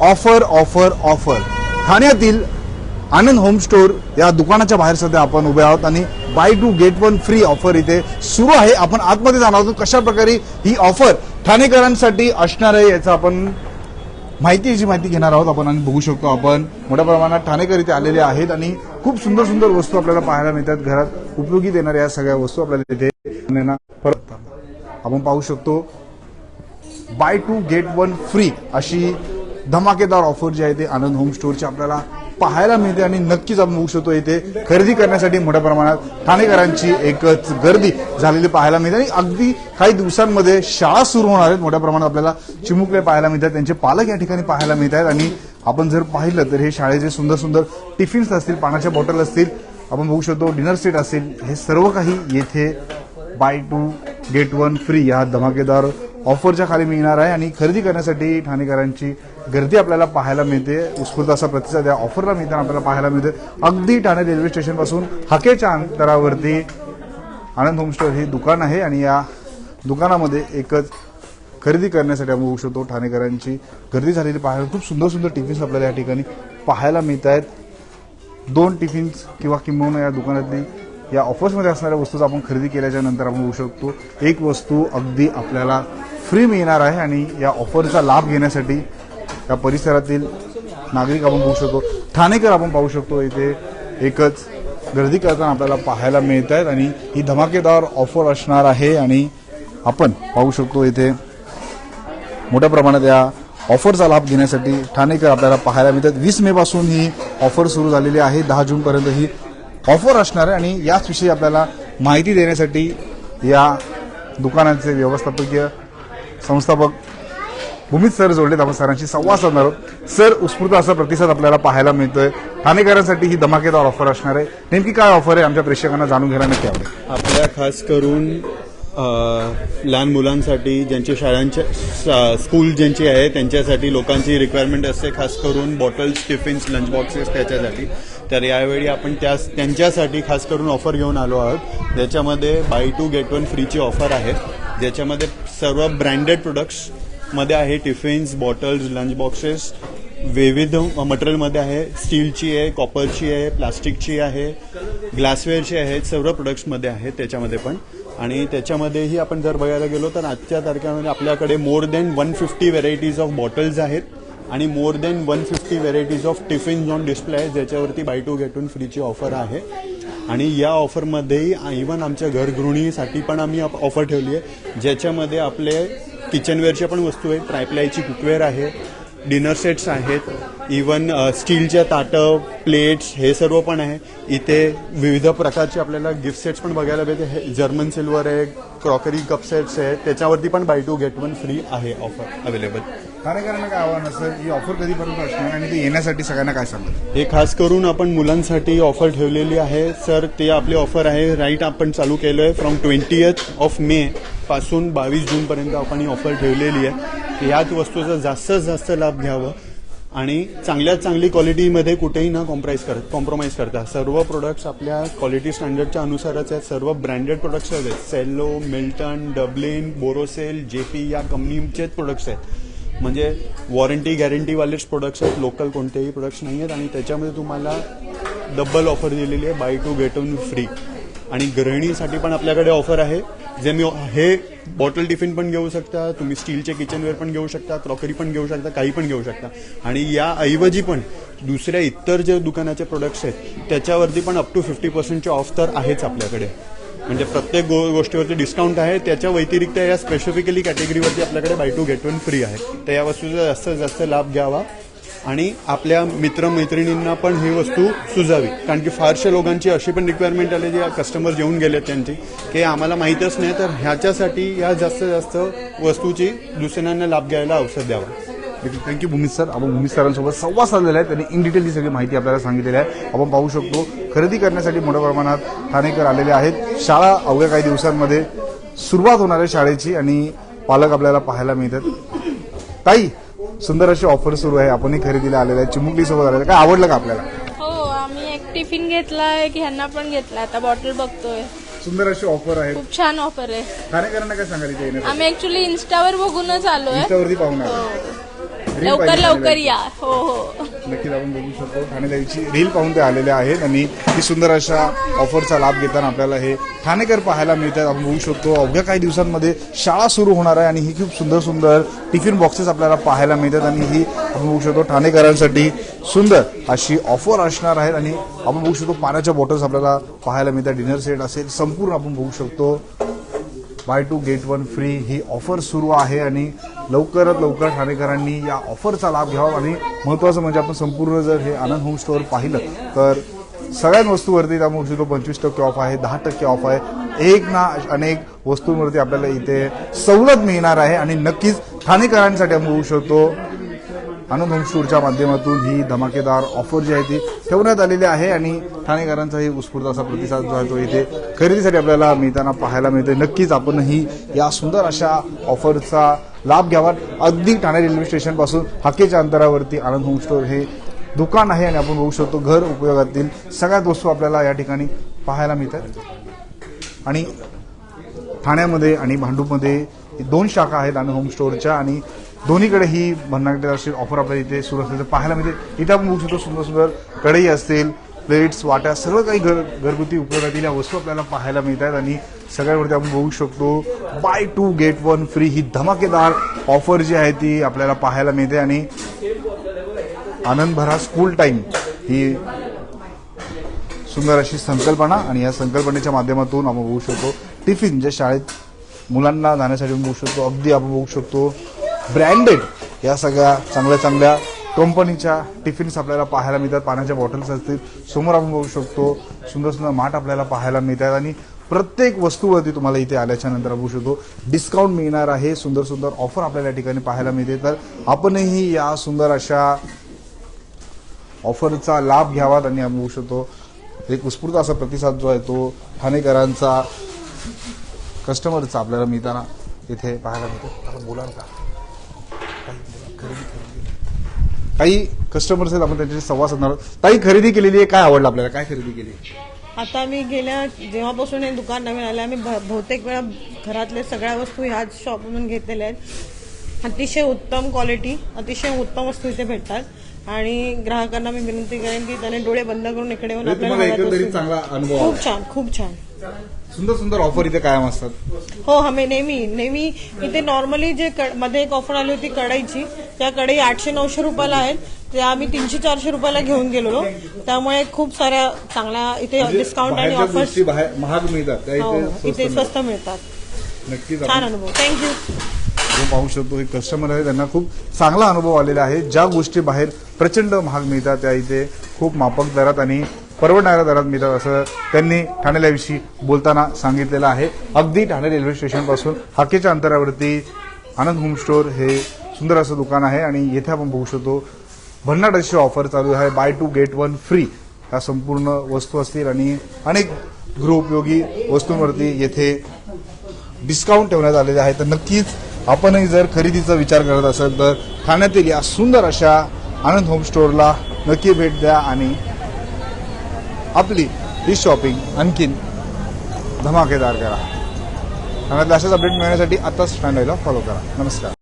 Offer offer offer. ठाण्यातील आनंद home store या दुकानाच्या बाहेर सध्या आपण उभे आहोत आणि buy two get one free offer इथे सुरू आहे. आपण आतमध्ये जाणार आहोत. कशा प्रकारे ही ऑफर ठाणेकरांसाठी असणार आहे याचं आपण माहिती याची माहिती घेणार आहोत. आपण आणि बघू शकतो आपण. मोठ्या प्रमाणात ठाणेकर इथे आलेले आहेत आणि खूप सुंदर सुंदर वस्तू आपल्याला पाहायला मिळतात. घरात उपयोगी देणाऱ्या या सगळ्या वस्तू आपल्याला इथे परत आपण पाहू शकतो. Buy two get one free अशी धमाकेदार ऑफर जी आहे ते आनंद होम स्टोअरची आपल्याला पाहायला मिळते आणि नक्कीच आपण बघू शकतो इथे खरेदी करण्यासाठी मोठ्या प्रमाणात ठाणेकरांची एकच गर्दी झालेली पाहायला मिळते. आणि अगदी काही दिवसांमध्ये शाळा सुरू होणार आहेत. मोठ्या प्रमाणात आपल्याला चिमुकले पाहायला मिळतात. त्यांचे पालक या ठिकाणी पाहायला मिळत आहेत. आणि आपण जर पाहिलं तर हे शाळेचे सुंदर सुंदर टिफिन्स असतील पाण्याच्या बॉटल असतील आपण बघू शकतो डिनर सेट असेल. हे सर्व काही येथे buy two get one free या धमाकेदार ऑफरच्या खाली मिळणार आहे. आणि खरेदी करण्यासाठी ठाणेकरांची गर्दी आपल्याला पाहायला मिळते. उत्स्फूर्त असा प्रतिसाद या ऑफरला मिळताना आपल्याला पाहायला मिळते. अगदी ठाणे रेल्वे स्टेशनपासून हाकेच्या अंतरावरती आनंद होमस्टोअर हे दुकान आहे आणि या दुकानामध्ये एकच खरेदी करण्यासाठी आपण बघू शकतो. ठाणेकरांची गर्दी झालेली पाहायला खूप सुंदर सुंदर टिफिन्स आपल्याला या ठिकाणी पाहायला मिळत आहेत. दोन टिफिन्स किंवा किंबहुना या दुकानातली या ऑफर्समध्ये असणाऱ्या वस्तूचा आपण खरेदी केल्याच्यानंतर आपण बघू शकतो. एक वस्तू अगदी आपल्याला फ्री मिळणार आहे आणि या ऑफरचा लाभ घेण्यासाठी या परिसरातील नागरिक आपण बघू शकतो. ठाणेकर आपण पाहू शकतो इथे एकच गर्दी करताना आपल्याला पाहायला मिळत आहेत आणि ही धमाकेदार ऑफर असणार आहे आणि आपण पाहू शकतो इथे मोठ्या प्रमाणात या ऑफरचा लाभ घेण्यासाठी ठाणेकर आपल्याला पाहायला मिळतात. वीस मे पासून ही ऑफर सुरू झालेली आहे. दहा जून पर्यंत ही ऑफर असणार आहे आणि याच विषयी आपल्याला माहिती देण्यासाठी या दुकानाचे व्यवस्थापकीय संस्थापक भूमित सर जोडलेत आपण सरांशी संवाद साधणार आहोत. सर उत्स्फूर्त असा प्रतिसाद आपल्याला पाहायला मिळतोय. ठाणेकरांसाठी ही धमाकेदार ऑफर असणार आहे. नेमकी काय ऑफर आहे आमच्या प्रेक्षकांना जाणून घ्यायला नक्की आवडेल आपल्या खास करून लहान मुलांसाठी ज्यांचे शाळांच्या स्कूल ज्यांची आहे त्यांच्यासाठी लोकांची रिक्वायरमेंट असते. खास करून बॉटल्स टिफिन्स लंच बॉक्सेस त्याच्यासाठी. तर यावेळी आपण त्या त्यांच्यासाठी खास करून ऑफर घेऊन आलो आहोत. ज्याच्यामध्ये बाय टू गेट वन फ्रीची ऑफर आहे. ज्याच्यामध्ये सर्व ब्रँडेड प्रोडक्ट्स मध्ये आहे टिफिन्स बॉटल्स लंच बॉक्सेस विविध मटेरियलमध्ये आहे. स्टीलची आहे कॉपरची आहे प्लास्टिकची आहे ग्लासवेअरची आहे सर्व प्रोडक्ट्समध्ये आहे त्याच्यामध्ये पण. आणि त्याच्यामध्येही आपण जर बघायला गेलो तर आजच्या तारखेमध्ये आपल्याकडे more than one fifty varieties of bottles आहेत. आणि more than one fifty varieties of tiffins on display आहे ज्याच्यावरती बाय टू गेट वन फ्रीची ऑफर आहे. आणि या ऑफरमध्येही इवन आमच्या घरगृहिणीसाठी पण आम्ही ऑफर ठेवली आहे ज्याच्यामध्ये आपले किचनवेअरच्या पण वस्तू आहेत ट्रायप्लायची कुकवेअर आहे डिनर सेट्स आहेत इवन स्टीलच्या ताटं प्लेट्स हे सर्व पण आहे. इथे विविध प्रकारचे आपल्याला गिफ्ट सेट्स पण बघायला भेटते. हे जर्मन सिल्वर आहे क्रॉकरी कप सेट्स आहे त्याच्यावरती पण buy two get one free आहे ऑफर अवेलेबल. ठाणेकरांना काय आव्हान असेल ही ऑफर कधीपर्यंत असणार आणि ते येण्यासाठी सगळ्यांना काय सांगाल हे खास करून आपण मुलांसाठी ऑफर ठेवलेली आहे. सर ते आपली ऑफर आहे. राईट आपण चालू केलं आहे फ्रॉम ट्वेंटीएथ ऑफ मे पासून बावीस जूनपर्यंत आपण ही ऑफर ठेवलेली आहे. की ह्याच वस्तूचा जास्तीत जास्त लाभ घ्यावं आणि चांगल्यात चांगली क्वालिटीमध्ये कुठेही ना कॉम्प्राईज करत कॉम्प्रोमाइज करता. सर्व प्रोडक्ट्स आपल्या क्वालिटी स्टँडर्डच्या अनुसारच आहेत. सर्व ब्रँडेड प्रोडक्ट्स आहेत. Cello Milton Dublin Borosil J P या कंपनीचेच प्रोडक्ट्स आहेत. म्हणजे वॉरंटी गॅरंटीवालेच प्रोडक्ट्स आहेत. लोकल कोणतेही प्रोडक्ट्स नाही आहेत. आणि त्याच्यामध्ये तुम्हाला डबल ऑफर दिलेली आहे. Buy two get one free आणि गृहिणीसाठी पण आपल्याकडे ऑफर आहे. जे मी हे बॉटल टिफिन पण घेऊ शकता. तुम्ही स्टीलचे किचनवेअर पण घेऊ शकता. क्रॉकरी पण घेऊ शकता. काही पण घेऊ शकता. आणि या ऐवजी पण दुसऱ्या इतर जे दुकानाचे प्रोडक्ट्स आहेत त्याच्यावरती पण अप टू फिफ्टी पर्सेंटचे ऑफ तर आहेच आपल्याकडे. म्हणजे प्रत्येक गो गोष्टीवरती डिस्काउंट आहे त्याच्या व्यतिरिक्त या स्पेसिफिकली कॅटेगरीवरती आपल्याकडे buy two get one free आहे. तर या वस्तूचा जास्तीत जास्त लाभ घ्यावा आणि आपल्या मित्रमैत्रिणींना पण ही वस्तू सुजावी. कारण की फारशा लोकांची अशी पण रिक्वायरमेंट आली जी कस्टमर्स येऊन गेलेत त्यांची की आम्हाला माहीतच नाही तर ह्याच्यासाठी या जास्तीत जास्त वस्तूची दुसऱ्यांना लाभ घ्यायला अवसर द्यावा. थँक्यू भूमित सर आपण भूमित सरांसोबत संवाद साधलेला आहे. त्यांनी इन डिटेल ही सगळी माहिती आपल्याला सांगितलेली आहे. आपण पाहू शकतो खरेदी करण्यासाठी मोठ्या प्रमाणात ठाणेकर आलेले आहेत. शाळा अवघ्या काही दिवसांमध्ये सुरुवात होणार आहे शाळेची आणि पालक आपल्याला पाहायला मिळतात. ताई सुंदर अशी ऑफर सुरू आहे. आपणही खरेदीला आलेला आहे. चिमुकली सोबत आलेला आहे. काय आवडलं का आपल्याला? हो आम्ही एक टिफिन घेतलाय की ह्यांना पण घेतला आता बॉटल बघतोय. सुंदर अशी ऑफर आहे. खूप छान ऑफर आहे. ठाणेकरांना काय येण्यासाठी? आम्ही ऍक्च्युली इन्स्टावर बघूनच आलोय. इंस्टावरती पाहून आलो हो. लवकर लवकर या. हो हो. नक्कीच आपण बघू शकतो. ठाणे लाईव्हची रील पाहून ते आलेले आहेत आणि ही सुंदर अशा ऑफरचा लाभ घेताना आपल्याला हे ठाणेकर पाहायला मिळतात. आपण बघू शकतो अवघ्या काही दिवसांमध्ये शाळा सुरू होणार आहे आणि ही खूप सुंदर सुंदर टिफिन बॉक्सेस आपल्याला पाहायला मिळतात आणि ही आपण बघू शकतो ठाणेकरांसाठी सुंदर अशी ऑफर असणार आहेत आणि आपण बघू शकतो पाण्याच्या बॉटल्स आपल्याला पाहायला मिळतात. डिनर सेट असेल संपूर्ण आपण बघू शकतो. Buy two get one free ही ऑफर सुरू आहे आणि लवकरात लवकर ठाणेकरांनी या ऑफरचा लाभ घ्यावा. आणि महत्त्वाचं म्हणजे आपण संपूर्ण जर हे आनंद होम स्टोअर पाहिलं तर सगळ्याच वस्तूवरती त्यामुळे तो पंचवीस टक्के ऑफ आहे दहा टक्के ऑफ आहे. एक ना अनेक वस्तूंवरती आपल्याला इथे सवलत मिळणार आहे आणि नक्कीच ठाणेकरांसाठी आपण होऊ शकतो आनंद होम माध्यमातून ही धमाकेदार ऑफर जी आहे ती ठेवण्यात आलेली आहे आणि ठाणेकरांचाही उत्स्फूर्त असा प्रतिसाद जो आहे तो इथे खरेदीसाठी आपल्याला मिळताना पाहायला मिळतोय. नक्कीच आपणही या सुंदर अशा ऑफरचा लाभ घ्यावा. अगदी ठाणे रेल्वे स्टेशनपासून हाकेच्या अंतरावरती आनंद होम स्टोर हे दुकान आहे आणि आपण बघू शकतो घर उपयोगातील सगळ्यात वस्तू आपल्याला या ठिकाणी पाहायला मिळतात. आणि ठाण्यामध्ये आणि भांडूपमध्ये दोन शाखा आहेत आणि होम स्टोअरच्या आणि दोन्हीकडे ही भन्नाट अशी ऑफर आपल्याला इथे सुरू असल्याचं पाहायला मिळते. इथे आपण बघू शकतो सुंदर सुंदर कढई असतील प्लेट्स वाट्या सर्व काही घर घरगुती उपयोगातील या वस्तू आपल्याला पाहायला मिळतात. आणि सगळ्यावरती आपण बघू शकतो buy two get one free ही धमाकेदार ऑफर जी आहे ती आपल्याला पाहायला मिळते. आणि आनंद भरा स्कूल टाईम ही सुंदर अशी संकल्पना आणि या संकल्पनेच्या माध्यमातून आपण बघू शकतो. टिफिन जे शाळेत मुलांना जाण्यासाठी बघू शकतो अगदी आपण बघू शकतो. ब्रँडेड या सगळ्या चांगल्या चांगल्या कंपनीच्या टिफिन्स आपल्याला पाहायला मिळतात. पाण्याच्या बॉटल्स असतील समोर आपण बघू शकतो सुंदर सुंदर माठ आपल्याला पाहायला मिळतात आणि प्रत्येक वस्तूवरती तुम्हाला इथे आल्याच्यानंतर बघू शकतो डिस्काउंट मिळणार आहे सुंदर सुंदर ऑफर आपल्याला या ठिकाणी पाहायला मिळते. तर आपणही या सुंदर अशा ऑफरचा लाभ घ्यावा आणि आपण बघू शकतो एक उत्स्फूर्त असा प्रतिसाद जो आहे तो ठाणेकरांचा कस्टमरचा आपल्याला मिळताना इथे पाहायला मिळतो. आपण बोलाल का? काही कस्टमर्स आहेत आपण त्यांच्याशी संवाद साधणार आहोत. ताई खरेदी केलेली आहे काय आवडलं आपल्याला? काय खरेदी केली? आता मी गेल्या जेव्हापासून हे दुकान नवीन आलं आम्ही भ- बहुतेक वेळा घरातल्या सगळ्या वस्तू ह्याच शॉपमधून घेतलेल्या आहेत. अतिशय उत्तम क्वालिटी अतिशय उत्तम वस्तू इथे भेटतात. आणि ग्राहकांना मी विनंती करेन की त्याने डोळे बंद करून इकडे येऊन म्हणजे आपल्याला तुम्हाला हव्या एकंदरीत वस्तू- चांगला अनुभव आला. खूप छान खूप छान. सुंदर सुंदर ऑफर इथे कायम असतात. हो आम्ही नेहमी नेहमी इथे नॉर्मली जे क- मध्ये एक ऑफर आली होती कढईची त्या कढई आठशे नऊशे रुपयाला आहेत. त्या आम्ही तीनशे चारशे रुपयाला घेऊन गेलेलो. त्यामुळे खूप साऱ्या चांगल्या इथे डिस्काउंट आणि म्हणजे बाहेरच्या ऑफर्स महाग मिळतात त्या हो इथे स्वस्त इथे मिळतात. स्वस्त मिळतात. नक्कीच छान आपण अनुभव. थँक्यू पाहू शकतो हे कस्टमर आहे त्यांना खूप चांगला अनुभव आलेला आहे. ज्या गोष्टी बाहेर प्रचंड महाग मिळतात त्या इथे खूप माफक दरात आणि परवडणाऱ्या दरात मिळतात असं त्यांनी ठाण्याविषयी बोलताना सांगितलेलं आहे. अगदी ठाणे रेल्वे स्टेशनपासून हाकेच्या अंतरावरती आनंद होम स्टोअर हे सुंदर असं दुकान आहे आणि येथे आपण बघू शकतो भन्नाट अशी ऑफर चालू आहे. Buy two get one free या संपूर्ण वस्तू असतील आणि अनेक गृहउपयोगी वस्तूंवरती येथे डिस्काउंट ठेवण्यात आलेले आहे. तर नक्कीच आपणही जर खरेदीचा विचार करत असाल तर ठाण्यातील या सुंदर अशा आनंद होम स्टोअरला नक्की भेट द्या आणि आपली ही शॉपिंग आणखीन धमाकेदार करा. ठाण्यातल्या अशाच अपडेट मिळण्यासाठी आताच स्टँडला फॉलो करा. नमस्कार.